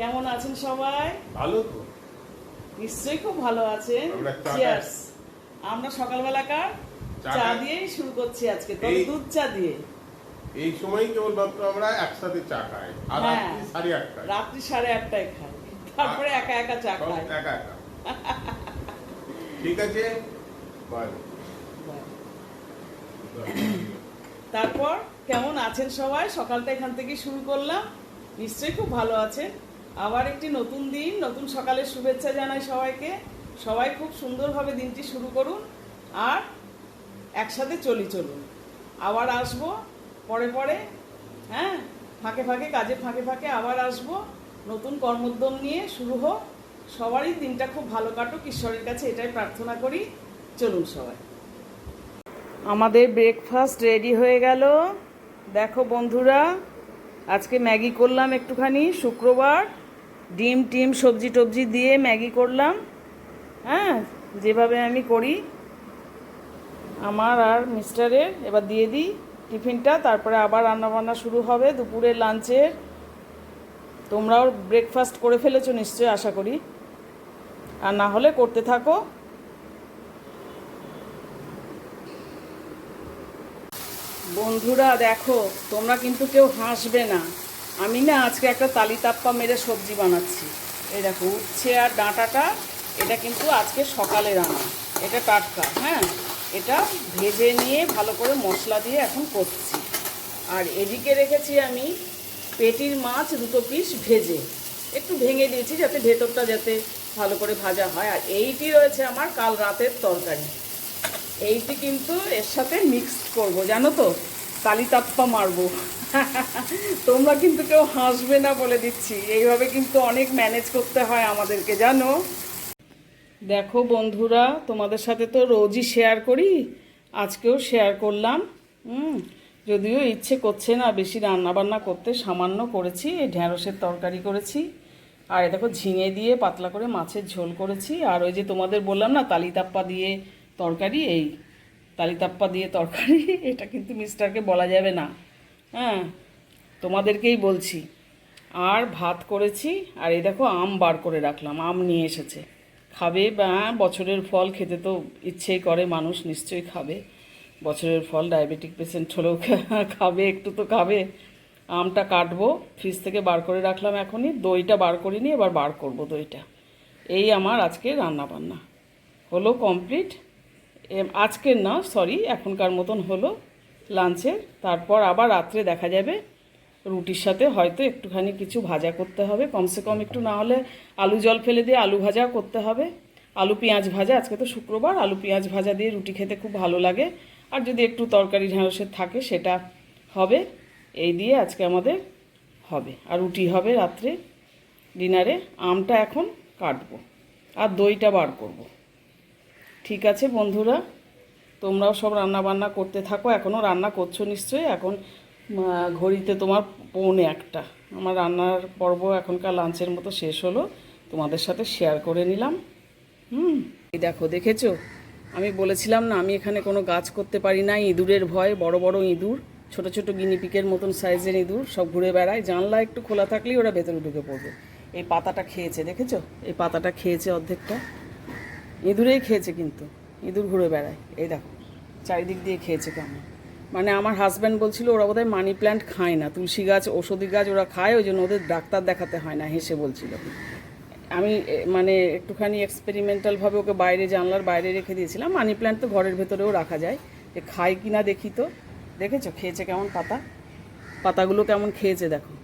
কেমন আছেন সবাই? ভালো তো। নিশ্চয়ই খুব ভালো আছেন। আমরা চিয়ার্স আমরা সকালবেলাকার চা দিয়েই শুরু করছি আজকে তবে দুধ চা দিয়ে। এই সময় কেবলমাত্র আমরা একসাথে চা খাই। আর হ্যাঁ। রাত্রি সাড়ে আটটায়। রাত্রি সাড়ে আটটায় খাই। তারপরে একা একা চা খাই। একা একা। ঠিক আছে? তারপর কেমন আছেন সবাই? সকালটা এখান থেকে শুরু করলাম। নিশ্চয়ই খুব ভালো আছেন। আবার একটি নতুন দিন, নতুন সকালের শুভেচ্ছা জানাই সবাইকে। সবাই খুব সুন্দরভাবে দিনটি শুরু করুন আর একসাথে চলি চলুন। আবার আসব পরে পরে হ্যাঁ? ফাঁকে ফাঁকে, কাজে ফাঁকে ফাঁকে আবার আসব। নতুন কর্মোদ্যম নিয়ে শুরু হোক। সবারই দিনটা খুব ভালো কাটুক, ঈশ্বরের কাছে এটাই প্রার্থনা করি। চলুন সবাই। আমাদের ব্রেকফাস্ট রেডি হয়ে গেল। দেখো বন্ধুরা, আজকে ম্যাগি করলাম একটুখানি, শুক্রবার। ডিম টিম সবজি টবজি দিয়ে ম্যাগি করলাম। হ্যাঁ যেভাবে আমি করি, আমার আর মিস্টারের, এবার দিয়ে দিই টিফিনটা, তারপরে আবার রান্নাবান্না শুরু হবে দুপুরের লাঞ্চের তোমরাও ব্রেকফাস্ট করে ফেলেছো নিশ্চয়ই আশা করি। আর না হলে করতে থাকো। বন্ধুরা, দেখো, তোমরা কিন্তু কেউ হাসবে না। আমি না আজকে একটা তালিতাপ্পা মেরে সবজি বানাচ্ছি। এই দেখো, উচ্ছে আর ডাঁটাটা, এটা কিন্তু আজকে সকালে রান্না। এটা টাটকা হ্যাঁ? এটা ভেজে নিয়ে ভালো করে মশলা দিয়ে এখন করছি আর এদিকে রেখেছি আমি পেটির মাছ দুটো পিস ভেজে। একটু ভেঙে দিয়েছি যাতে ভেতরটা যাতে ভালো করে ভাজা হয়। আর এইটি রয়েছে আমার কাল রাতের তরকারি। এইটি কিন্তু এর সাথে মিক্সড করব, জানো তো? তালিতাপ্পা মারবো। তোমরা কিন্তু কেউ হাসবে না বলে দিচ্ছি। এইভাবে কিন্তু অনেক ম্যানেজ করতে হয় আমাদেরকে, জানো? দেখো বন্ধুরা, তোমাদের সাথে তো রোজই শেয়ার করি। আজকেও শেয়ার করলাম। যদিও ইচ্ছে করছে না, বেশি রান্না বান্না করতে। সামান্য করেছি, এই ঢ্যাঁড়সের তরকারি করেছি। আর দেখো ঝিঙে দিয়ে পাতলা করে মাছের ঝোল করেছি। আর ওই যে তোমাদের বললাম না, তালিতাপ্পা দিয়ে তরকারি, এই তালিতাপ্পা দিয়ে তরকারি, এটা কিন্তু মিস্টারকে বলা যাবে না। হ্যাঁ তোমাদেরকেই বলছি। আর ভাত করেছি, আর এই দেখো আম বার করে রাখলাম, আম নিয়ে এসেছে। খাবে, বা বছরের ফল খেতে তো ইচ্ছেই করে, মানুষ নিশ্চয়ই খাবে। বছরের ফল ডায়াবেটিক পেশেন্ট হলেও খাবে, একটু তো খাবে। আমটা কাটবো, ফ্রিজ থেকে বার করে রাখলাম এখনই, দইটা বার করিনি, এবার বার করব দইটা। এই আমার আজকে রান্না বান্না হলো কমপ্লিট। আজকের না সরি এখনকার মতন হলো লাঞ্চের। তারপর আবার রাত্রে দেখা যাবে। রুটির সাথে হয়তো একটুখানি কিছু ভাজা করতে হবে। কমসে কম একটু না হলে আলু জল ফেলে দিয়ে আলু ভাজা করতে হবে। আলু পেঁয়াজ ভাজা, আজকে তো শুক্রবার, আলু পেঁয়াজ ভাজা দিয়ে রুটি খেতে খুব ভালো লাগে। আর যদি একটু তরকারি ঢেঁড়সের থাকে, সেটা হবে। এই দিয়ে আজকে আমাদের হবে। আর রুটি হবে রাত্রে। ডিনারে আমটা এখন কাটবো। আর দইটা বার করব। ঠিক আছে বন্ধুরা, তোমরাও সব রান্না বান্না করতে থাকো এখনও রান্না করছ নিশ্চয়ই, এখন ঘড়িতে তোমার পৌনে একটা। আমার রান্নার পর্ব এখনকার লাঞ্চের মতো শেষ হলো, তোমাদের সাথে শেয়ার করে নিলাম। হুম দেখো, দেখেছ? আমি বলেছিলাম না, আমি এখানে কোনো গাছ করতে পারি না, ইঁদুরের ভয়, বড় বড় ইঁদুর, ছোট ছোট গিনিপিকের মতন সাইজের ইঁদুর, সব ঘুরে বেড়ায়, জানলা একটু খোলা থাকলেই ওরা ভেতরে ঢুকে পড়বে। এই পাতাটা খেয়েছে, দেখেছ? এই পাতাটা খেয়েছে অর্ধেকটা। ইঁদুরেই খেয়েছে কিন্তু। ইঁদুর ঘুরে বেড়ায়। এই দেখো, চারিদিক দিয়ে খেয়েছে কেমন। মানে আমার হাজব্যান্ড বলছিল, ওরা বোধহয় মানি প্ল্যান্ট খায় না। তুলসী গাছ, ঔষধি গাছ ওরা খায়, ওই জন্য ওদের ডাক্তার দেখাতে হয় না। হেসে বলছিল। আমি মানে একটুখানি এক্সপেরিমেন্টালভাবে ওকে বাইরে জানলার বাইরে রেখে দিয়েছিলাম। মানি প্ল্যান্ট তো ঘরের ভেতরেও রাখা যায়। যে খায় কি না দেখি তো। দেখেছ? খেয়েছে কেমন পাতা? পাতাগুলো কেমন খেয়েছে দেখো।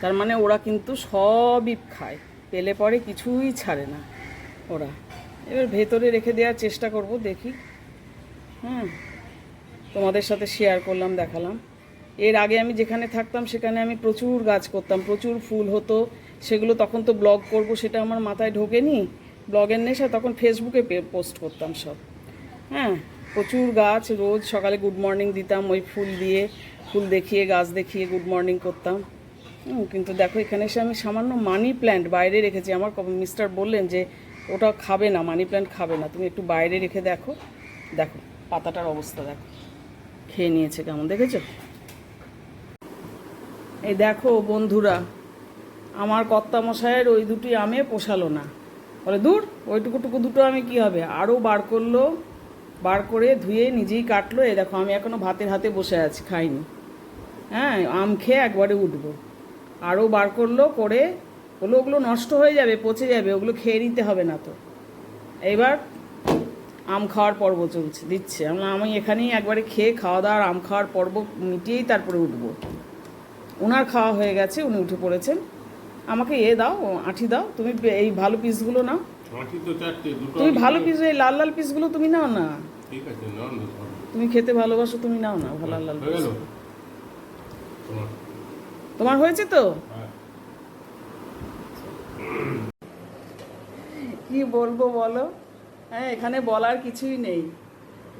তার মানে ওরা কিন্তু সবই খায়। পেলে পরে কিছুই ছাড়ে না। ওরা। এবার ভেতরে রেখে দেওয়ার চেষ্টা করব, দেখি। হ্যাঁ তোমাদের সাথে শেয়ার করলাম, দেখালাম। এর আগে আমি যেখানে থাকতাম, সেখানে আমি প্রচুর গাছ করতাম, প্রচুর ফুল হতো। সেগুলো তখন তো ব্লগ করব, সেটা আমার মাথায় ঢোকেনি। ব্লগের নেশা তখন ফেসবুকে পোস্ট করতাম সব। হ্যাঁ প্রচুর গাছ, রোজ সকালে গুড মর্নিং দিতাম ওই ফুল দিয়ে। ফুল দেখিয়ে, গাছ দেখিয়ে গুড মর্নিং করতাম। কিন্তু দেখো, এখানে এসে আমি সামান্য মানি প্ল্যান্ট বাইরে রেখেছি। আমার মিস্টার বললেন যে ওটা খাবে না মানি প্ল্যান্ট খাবে না। তুমি একটু বাইরে রেখে দেখো। দেখো, পাতাটার অবস্থা দেখো। খেয়ে নিয়েছে কেমন, দেখেছ? এই দেখো বন্ধুরা, আমার কর্তামশায়ের ওই দুটি আমে পোষালো না। বলে, দূর, ওইটুকুটুকু দুটো আমি কি হবে? আরও বার করল, বার করে ধুয়ে নিজেই কাটলো। এ দেখো, আমি এখনও ভাতের হাতে বসে আছি, খাইনি। হ্যাঁ আম খেয়ে একবারে উঠবো। আরও বার করল, করে বলল ওগুলো নষ্ট হয়ে যাবে পচে যাবে ওগুলো খেয়ে নিতে হবে না তো। এবার আম খাওয়ার পর্ব চলছে দিচ্ছে। আমি আমি এখানেই একবারে খেয়ে খাওয়া দাওয়ার আম খাওয়ার পর্ব মিটিয়েই তারপরে উঠবো। ওনার খাওয়া হয়ে গেছে উনি উঠে পড়েছেন। আমাকে এ দাও আঁঠি দাও তুমি এই ভালো পিসগুলো নাও। তুমি ভালো পিস এই লাল লাল পিসগুলো তুমি নাও না। তুমি খেতে ভালোবাসো তুমি নাও না ভালো লাল হয়ে তোমার তোমার হয়েছে তো? কি বলব বলো? হ্যাঁ এখানে বলার কিছুই নেই।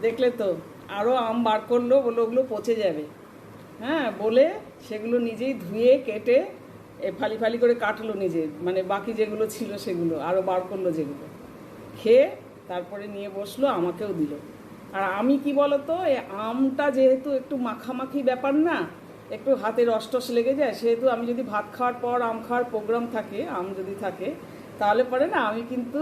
দেখলে তো আরও আম বার করল বলল ওগুলো পচে যাবে। হ্যাঁ বলে সেগুলো নিজেই ধুয়ে, কেটে, এ ফালি ফালি করে কাটলো নিজে। মানে বাকি যেগুলো ছিল সেগুলো আরও বার করল যেগুলো। খেয়ে তারপরে নিয়ে বসল, আমাকেও দিল। আর আমি কি বলতো এই আমটা যেহেতু একটু মাখামাখি ব্যাপার না, একটু হাতে রস টস লেগে যায়, সেহেতু আমি যদি ভাত খাওয়ার পর, আম খাওয়ার প্রোগ্রাম থাকে, আম যদি থাকে তাহলে পরে না আমি কিন্তু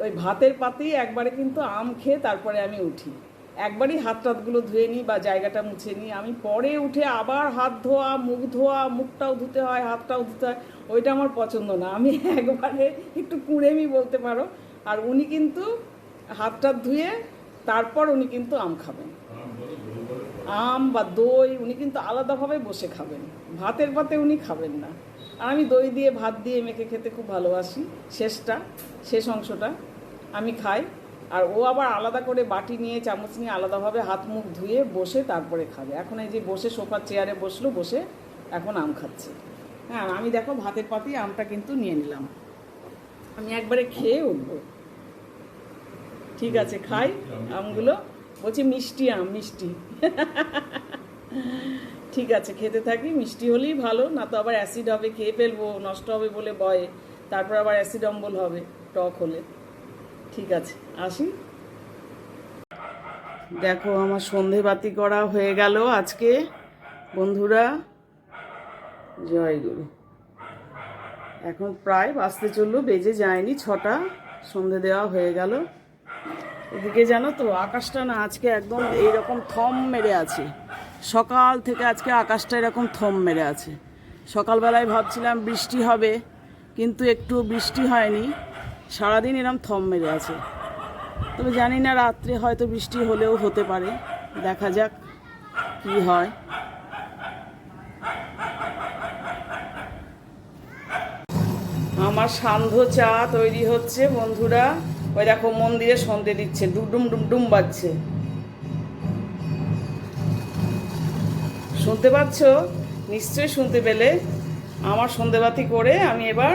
ওই ভাতের পাতেই একবারে কিন্তু আম খেয়ে তারপরে আমি উঠি। একবারই হাত টাতগুলো ধুয়ে নিই বা জায়গাটা মুছে নিই। আমি পরে উঠে আবার হাত ধোয়া, মুখ ধোয়া, মুখটাও ধুতে হয়, হাতটাও ধুতে হয়, ওইটা আমার পছন্দ না। আমি একবারে একটু কুড়েমি বলতে পারো। আর উনি কিন্তু হাতটা ধুয়ে তারপর উনি কিন্তু আম খাবেন। আম বা দই উনি কিন্তু আলাদাভাবে বসে খাবেন। ভাতের পাতে উনি খাবেন না। আর আমি দই দিয়ে, ভাত দিয়ে মেখে খেতে খুব ভালোবাসি, শেষটা, শেষ অংশটা। আমি খাই, আর ও আবার আলাদা করে বাটি নিয়ে, চামচ নিয়ে আলাদাভাবে হাত মুখ ধুয়ে বসে তারপরে খাবে। এখন এই যে বসে সোফার চেয়ারে বসল, বসে এখন আম খাচ্ছে। হ্যাঁ আমি দেখো ভাতের পাতি, আমটা কিন্তু নিয়ে নিলাম। আমি একবারে খেয়ে উঠবো। ঠিক আছে, খাই আমগুলো। বলছি মিষ্টি আম, মিষ্টি। ঠিক আছে, খেতে থাকি, মিষ্টি হলেই ভালো, না তো আবার অ্যাসিড হবে, খেয়ে ফেলব, নষ্ট হবে বলে ভয়ে, তারপর আবার অ্যাসিড অম্বল হবে, টক হলে। ঠিক আছে, আসি। দেখো, আমার সন্ধে বাতি করা হয়ে গেল আজকে। বন্ধুরা, জয় গুরু। এখন প্রায় বাঁচতে চলল, বেজে যায়নি, ছটা, সন্ধে দেওয়া হয়ে গেল। এদিকে জানো তো, আকাশটা না আজকে একদম এইরকম থম মেরে আছে। সকাল থেকে আজকে আকাশটা এরকম থম মেরে আছে। সকালবেলায় ভাবছিলাম বৃষ্টি হবে, কিন্তু একটু বৃষ্টি হয়নি। সারাদিন এরকম থম মেরে আছে। তবে জানি না রাত্রে হয়তো বৃষ্টি হলেও হতে পারে। দেখা যাক কি হয়। আমার সান্ধ্য চা তৈরি হচ্ছে, বন্ধুরা। ওই দেখো মন্দিরে সন্ধে দিচ্ছে ডুমডুম ডুমডুম বাজছে। শুনতে পাচ্ছ? নিশ্চয়ই শুনতে পেলে। আমার সন্ধেবাতি করে আমি এবার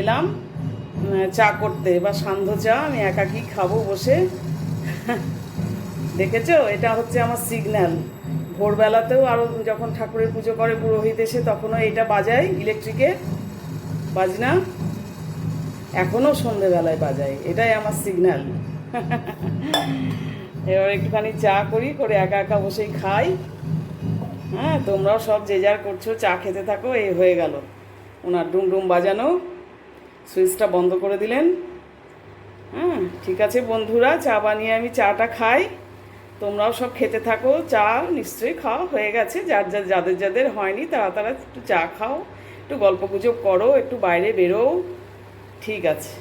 এলাম চা করতে বা সান্ধ্য চা আমি একাকি খাব বসে। দেখেছ? এটা হচ্ছে আমার সিগন্যাল ভোরবেলাতেও আরও যখন ঠাকুরের পুজো করে, পুরোহিত এসে তখনও এটা বাজাই ইলেকট্রিকে বাজনা? এখনও সন্ধেবেলায় বাজাই এটাই আমার সিগন্যাল এবার একটুখানি চা করি, করে একা একা বসেই খাই। হ্যাঁ তোমরাও সব যে যার করছ, চা খেতে থাকো, এই হয়ে গেল। ওনার ডুম ডুম বাজানো, সুইচটা বন্ধ করে দিলেন। হ্যাঁ ঠিক আছে বন্ধুরা, চা বানিয়ে আমি চাটা খাই। তোমরাও সব খেতে থাকো, চা নিশ্চয়ই খাওয়া হয়ে গেছে। যার যার, যাদের যাদের হয়নি, তারা তারা একটু চা খাও, একটু গল্প গুজব করো, একটু বাইরে বেরো ঠিক আছে।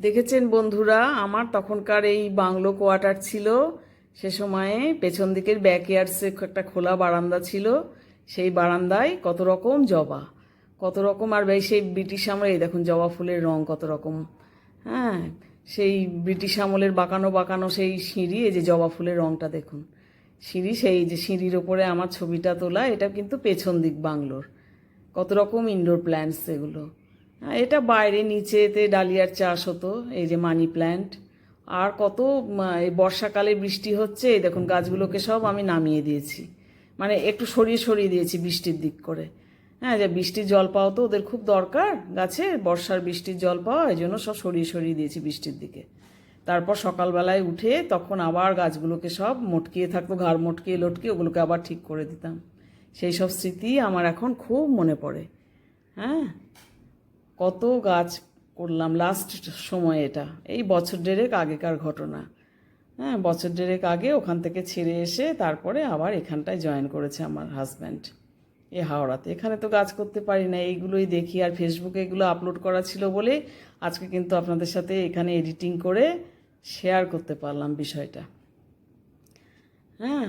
দেখেছেন বন্ধুরা, আমার তখনকার এই বাংলো কোয়ার্টার ছিল সে সময়ে পেছন দিকের ব্যাকয়ার্ডসে একটা খোলা বারান্দা ছিল। সেই বারান্দায় কত রকম জবা কত রকম আর সেই ব্রিটিশ আমলে এই দেখুন জবা ফুলের রং কত রকম। হ্যাঁ সেই ব্রিটিশ আমলের বাঁকানো বাঁকানো সেই সিঁড়ি এই যে জবা ফুলের রংটা দেখুন। সিঁড়ি সেই যে সিঁড়ির ওপরে আমার ছবিটা তোলা এটা কিন্তু পেছন দিক বাংলোর। কত রকম ইনডোর প্ল্যান্টস এগুলো। হ্যাঁ, এটা বাইরে নিচেতে ডালিয়ার চাষ হতো এই যে মানি প্ল্যান্ট। আর কত বর্ষাকালে বৃষ্টি হচ্ছে দেখুন গাছগুলোকে সব আমি নামিয়ে দিয়েছি। মানে একটু সরিয়ে সরিয়ে দিয়েছি বৃষ্টির দিক করে। হ্যাঁ যে বৃষ্টির জল পাওয়া তো ওদের খুব দরকার গাছে, বর্ষার বৃষ্টির জল পাওয়া, এই জন্য সব সরিয়ে সরিয়ে দিয়েছি বৃষ্টির দিকে। তারপর সকালবেলায় উঠে তখন আবার গাছগুলোকে সব মটকিয়ে থাকতো, ঘাড় মটকিয়ে, লটকিয়ে, ওগুলোকে আবার ঠিক করে দিতাম। সেই সব স্মৃতি আমার এখন খুব মনে পড়ে। হ্যাঁ কত গাছ করলাম লাস্ট সময় এটা। এই বছর দেড়েক আগেকার ঘটনা। হ্যাঁ বছর দেড়েক আগে ওখান থেকে ছেড়ে এসে তারপরে আবার এখানটায় জয়েন করেছে আমার হাজব্যান্ড এ হাওড়াতে। এখানে তো কাজ করতে পারি না, এইগুলোই দেখি। আর ফেসবুকে এগুলো আপলোড করা ছিল বলে আজকে কিন্তু আপনাদের সাথে এখানে এডিটিং করে শেয়ার করতে পারলাম বিষয়টা। হ্যাঁ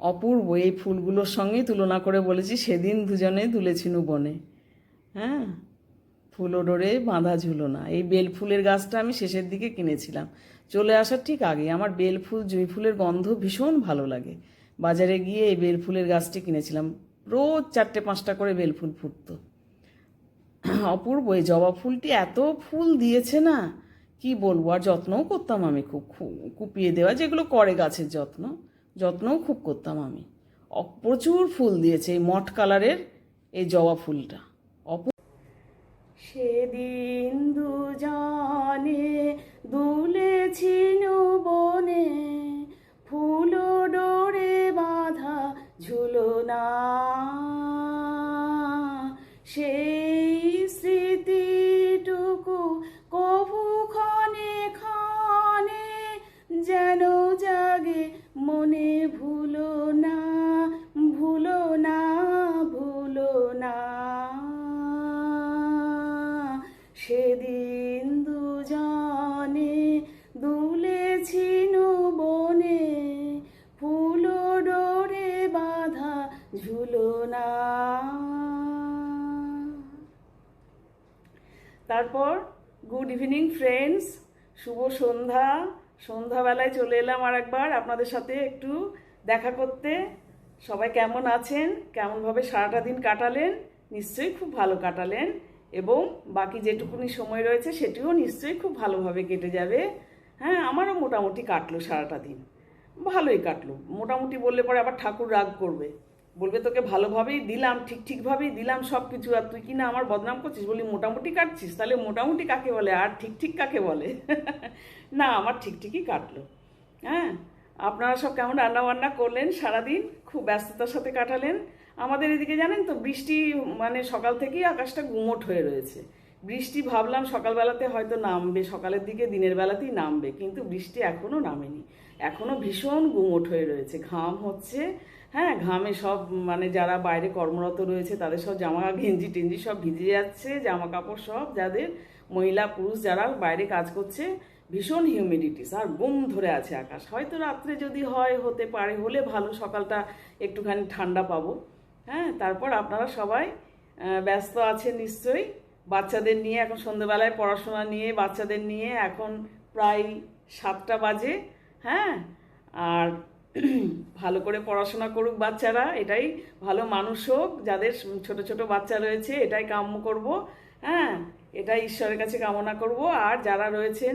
অপূর্ব এই ফুলগুলোর সঙ্গেই তুলনা করে বলেছি, সেদিন দুজনে তুলেছিনু বনে হ্যাঁ ফুল ডোরে বাঁধা ঝুলো না। এই বেল ফুলের গাছটা আমি শেষের দিকে কিনেছিলাম। চলে আসার ঠিক আগে আমার বেল ফুল, জুঁই ফুলের গন্ধ ভীষণ ভালো লাগে। বাজারে গিয়ে এই বেল ফুলের গাছটি কিনেছিলাম। রোজ চারটে পাঁচটা করে বেল ফুল ফুটতো। অপূর্ব, এই জবা ফুলটি এত ফুল দিয়েছে না, কি বলব? আর যত্নও করতাম আমি খুব। কুপিয়ে দেওয়া যেগুলো করে গাছের যত্ন, যত্নও খুব করতাম আমি। প্রচুর ফুল দিয়েছে এই মট কালারের এই জবা ফুলটা। সেদিন দুজনে সেদিন দুজনে দুলেছিল বনে ফুল ডোরে বাঁধা ঝুলো না তারপর, গুড ইভিনিং ফ্রেন্ডস, শুভ সন্ধ্যা। সন্ধ্যাবেলায় চলে এলাম আর একবার আপনাদের সাথে একটু দেখা করতে। সবাই কেমন আছেন? কেমনভাবে সারাটা দিন কাটালেন? নিশ্চয়ই খুব ভালো কাটালেন। এবং বাকি যেটুকুনি সময় রয়েছে সেটিও নিশ্চয়ই খুব ভালোভাবে কেটে যাবে। হ্যাঁ আমারও মোটামুটি কাটলো সারাটা দিন। ভালোই কাটলো। মোটামুটি বললে পরে আবার ঠাকুর রাগ করবে। বলবে, তোকে ভালোভাবেই দিলাম, ঠিক ঠিকভাবেই দিলাম সব কিছু আর তুই কি না আমার বদনাম করছিস? বলি, মোটামুটি কাটছিস? তাহলে মোটামুটি কাকে বলে? আর ঠিক ঠিক কাকে বলে? না, আমার ঠিক ঠিকই কাটলো। হ্যাঁ আপনারা সব কেমন রান্না বান্না করলেন সারাদিন? খুব ব্যস্ততার সাথে কাটালেন? আমাদের এদিকে জানেন তো, বৃষ্টি মানে সকাল থেকেই আকাশটা গুমোট হয়ে রয়েছে। বৃষ্টি ভাবলাম সকালবেলাতে হয়তো নামবে, সকালের দিকে দিনের বেলাতেই নামবে, কিন্তু বৃষ্টি এখনও নামেনি। এখনও ভীষণ গুমোট হয়ে রয়েছে, ঘাম হচ্ছে হ্যাঁ ঘামে সব মানে যারা বাইরে কর্মরত রয়েছে তাদের সব জামা গেঞ্জি টেঞ্জি সব ভিজে যাচ্ছে, জামা কাপড় সব যাদের মহিলা, পুরুষ যারা বাইরে কাজ করছে, ভীষণ হিউমিডিটিস আর গুম ধরে আছে আকাশ। হয়তো রাত্রে যদি হয়, হতে পারে, হলে ভালো, সকালটা একটুখানি ঠান্ডা পাবো। হ্যাঁ তারপর আপনারা সবাই ব্যস্ত আছেন নিশ্চয়ই। বাচ্চাদের নিয়ে এখন সন্ধ্যেবেলায় পড়াশোনা নিয়ে, বাচ্চাদের নিয়ে এখন প্রায় সাতটা বাজে হ্যাঁ। আর ভালো করে পড়াশোনা করুক বাচ্চারা, এটাই ভালো মানুষ হোক, যাদের ছোট ছোট বাচ্চা রয়েছে, এটাই কাম্য করব হ্যাঁ। এটাই ঈশ্বরের কাছে কামনা করব। আর যারা রয়েছেন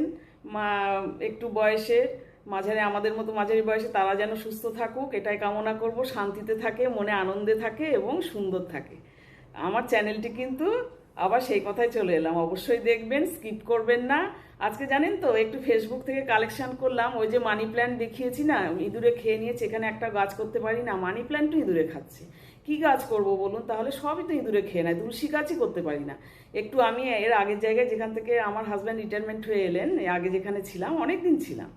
একটু বয়সের মাঝারি আমাদের মতো মাঝারি বয়সে তারা যেন সুস্থ থাকুক, এটাই কামনা করব। শান্তিতে থাকে, মনে আনন্দে থাকে এবং সুন্দর থাকে। আমার চ্যানেলটি কিন্তু আবার সেই কথায় চলে এলাম। অবশ্যই দেখবেন স্কিপ করবেন না। আজকে জানেন তো, একটু ফেসবুক থেকে কালেকশন করলাম। ওই যে মানি প্ল্যান্ট দেখিয়েছি না, ইঁদুরে খেয়ে নিয়েছে, এখানে একটা গাছ করতে পারি না। মানি প্ল্যান্টও ইঁদুরে খাচ্ছে। কি গাছ করব বলুন? তাহলে সবই তো ইঁদুরে খেয়ে নেয়, তুলসী গাছই করতে পারি না। একটু আমি এর আগের জায়গায় যেখান থেকে আমার হাজব্যান্ড রিটায়ারমেন্ট হয়ে এলেন আগে যেখানে ছিলাম অনেক দিন ছিলাম।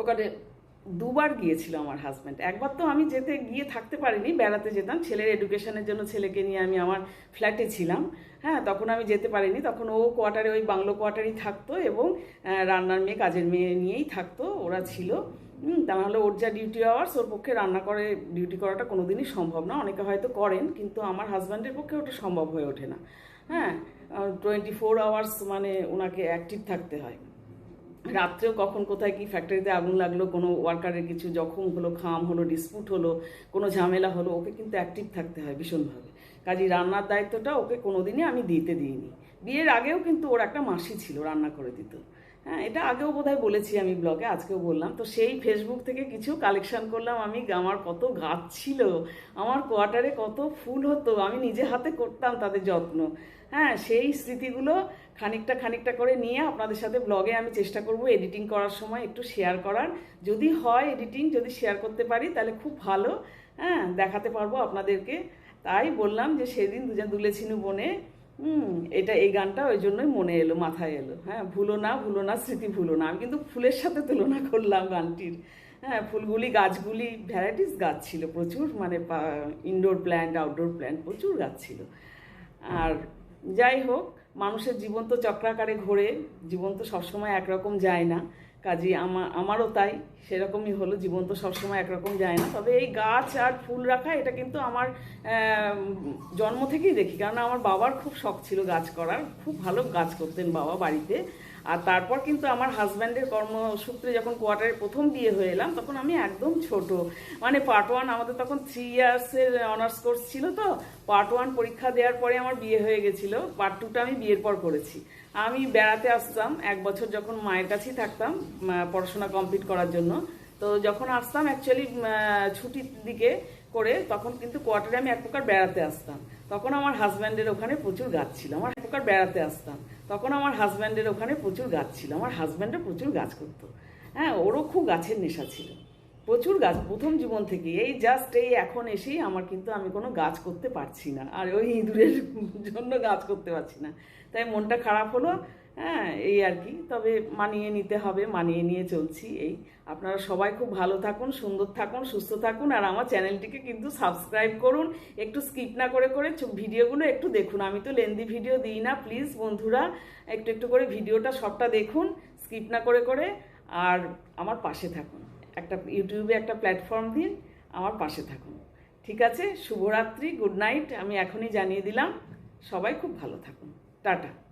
ওখানে দুবার গিয়েছিল আমার হাজব্যান্ড একবার তো আমি যেতে গিয়ে থাকতে পারিনি, বেড়াতে যেতাম। ছেলের এডুকেশনের জন্য ছেলেকে নিয়ে আমি আমার ফ্ল্যাটে ছিলাম। হ্যাঁ তখন আমি যেতে পারিনি। তখন ও কোয়ার্টারে ওই বাংলো কোয়ার্টারেই থাকতো এবং রান্নার মেয়ে, কাজের মেয়ে নিয়েই থাকতো। ওরা ছিল। তা নাহলে ওর যা ডিউটি আওয়ার্স ওর পক্ষে রান্না করে ডিউটি করাটা কোনো দিনই সম্ভব না। অনেকে হয়তো করেন, কিন্তু আমার হাজব্যান্ডের পক্ষে ওটা সম্ভব হয়ে ওঠে না। হ্যাঁ টোয়েন্টি ফোর আওয়ার্স মানে ওনাকে অ্যাক্টিভ থাকতে হয়। রাত্রেও কখন কোথায় কি ফ্যাক্টরিতে আগুন লাগল, কোনো ওয়ার্কারের কিছু জখম হলো, খাম হলো ডিসপুট হলো, কোনো ঝামেলা হলো, ওকে কিন্তু অ্যাক্টিভ থাকতে হয় ভীষণভাবে। কাজে রান্নার দায়িত্বটা ওকে কোনোদিনই আমি দিতে দিইনি। বিয়ের আগেও কিন্তু ওর একটা মাসি ছিল, রান্না করে দিত। হ্যাঁ এটা আগেও বোধহয় বলেছি আমি ব্লগে আজকেও বললাম। তো সেই ফেসবুক থেকে কিছু কালেকশন করলাম। আমি আমার কত গাছ ছিল, আমার কোয়ার্টারে কত ফুল হতো, আমি নিজে হাতে করতাম তাদের যত্ন। হ্যাঁ সেই স্মৃতিগুলো খানিকটা খানিকটা করে নিয়ে আপনাদের সাথে ব্লগে আমি চেষ্টা করব এডিটিং করার সময় একটু শেয়ার করার। যদি হয় এডিটিং যদি শেয়ার করতে পারি, তাহলে খুব ভালো। হ্যাঁ দেখাতে পারব আপনাদেরকে। তাই বললাম যে সেদিন দুজন দুলেছিনু বনে হুম, এটা এই গানটা ওই জন্যই মনে এলো, মাথায় এলো। হ্যাঁ ভুলো না ভুলো না, স্মৃতি ভুলো না। আমি কিন্তু ফুলের সাথে তুলনা করলাম গানটির। হ্যাঁ ফুলগুলি, গাছগুলি ভ্যারাইটিস গাছ ছিল প্রচুর মানে ইনডোর প্ল্যান্ট আউটডোর প্ল্যান্ট প্রচুর গাছ ছিল। আর যাই হোক, মানুষের জীবন তো চক্রাকারে ঘোরে, জীবন তো সবসময় একরকম যায় না। কাজে আমার আমারও তাই, সেরকমই হলো, জীবন তো সবসময় একরকম যায় না। তবে এই গাছ আর ফুল রাখা, এটা কিন্তু আমার জন্ম থেকেই দেখি। কারণ আমার বাবার খুব শখ ছিল গাছ করার। খুব ভালো গাছ করতেন বাবা বাড়িতে। আর তারপর কিন্তু আমার হাজব্যান্ডের কর্মসূত্রে যখন কোয়ার্টারে প্রথম বিয়ে হয়ে এলাম, তখন আমি একদম ছোট। মানে পার্ট ওয়ান আমাদের তখন থ্রি ইয়ার্সের অনার্স কোর্স ছিল তো। পার্ট ওয়ান পরীক্ষা দেওয়ার পরে আমার বিয়ে হয়ে গেছিল। পার্ট টুটা আমি বিয়ের পর করেছি। আমি বেড়াতে আসতাম এক বছর যখন মায়ের কাছেই থাকতাম পড়াশোনা কমপ্লিট করার জন্য। তো যখন আসতাম অ্যাকচুয়ালি ছুটির দিকে করে, তখন কিন্তু কোয়ার্টারে আমি এক প্রকার বেড়াতে আসতাম। তখন আমার হাজব্যান্ডের ওখানে প্রচুর গাছ ছিল। আমার এক প্রকার বেড়াতে আসতাম। তখন আমার হাজব্যান্ডের ওখানে প্রচুর গাছ ছিল। আমার হাজব্যান্ডও প্রচুর গাছ করতো। হ্যাঁ ওরও খুব গাছের নেশা ছিল। প্রচুর গাছ, প্রথম জীবন থেকে। এই জাস্ট এই এখন এসেই আমার কিন্তু আমি কোনো গাছ করতে পারছি না। আর ওই ইঁদুরের জন্য গাছ করতে পারছি না। তাই মনটা খারাপ হলো। হ্যাঁ এই আর কি। তবে মানিয়ে নিতে হবে, মানিয়ে নিয়ে চলছি এই। আপনারা সবাই খুব ভালো থাকুন, সুন্দর থাকুন, সুস্থ থাকুন আর আমার চ্যানেলটিকে কিন্তু সাবস্ক্রাইব করুন। একটু স্কিপ না করে করে ভিডিওগুলো একটু দেখুন। আমি তো লেন্দি ভিডিও দিই না, প্লিজ বন্ধুরা, একটু একটু করে ভিডিওটা সবটা দেখুন, স্কিপ না করে করে আর আমার পাশে থাকুন। একটা ইউটিউবে একটা প্ল্যাটফর্ম দিন আমার পাশে থাকুন। ঠিক আছে? শুভরাত্রি, গুড নাইট, আমি এখনই জানিয়ে দিলাম, সবাই খুব ভালো থাকুন। টাটা।